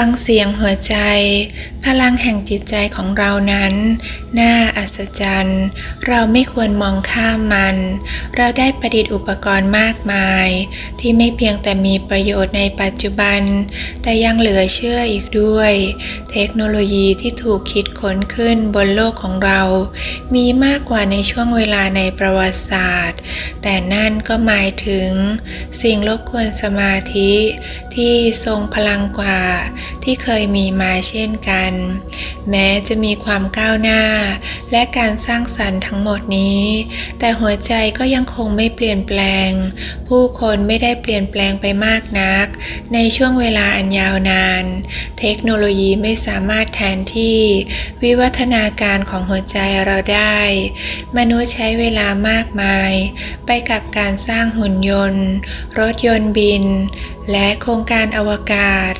ฟังเสียงหัวใจ พลังแห่งจิตใจของเรานั้น น่าอัศจรรย์ เราไม่ควรมองข้ามมัน เราได้ประดิษฐ์อุปกรณ์มากมาย ที่ไม่เพียงแต่มีประโยชน์ในปัจจุบัน แต่ยังเหลือเชื่ออีกด้วย เทคโนโลยีที่ถูกคิดค้นขึ้นบนโลกของเรา มีมากกว่าในช่วงเวลาในประวัติศาสตร์ แต่นั่นก็หมายถึง สิ่งรบกวนสมาธิที่ทรงพลังกว่าที่เคยมีมาเช่นกัน แม้จะมีความก้าวหน้า และการสร้างสรรค์ทั้งหมดนี้ แต่หัวใจก็ยังคงไม่เปลี่ยนแปลง ผู้คนไม่ได้เปลี่ยนแปลงไปมากนัก ในช่วงเวลาอันยาวนาน เทคโนโลยีไม่สามารถแทนที่ วิวัฒนาการของหัวใจเราได้ มนุษย์ใช้เวลามากมาย ไปกับการสร้างหุ่นยนต์ รถยนต์บิน และโครงการอวกาศ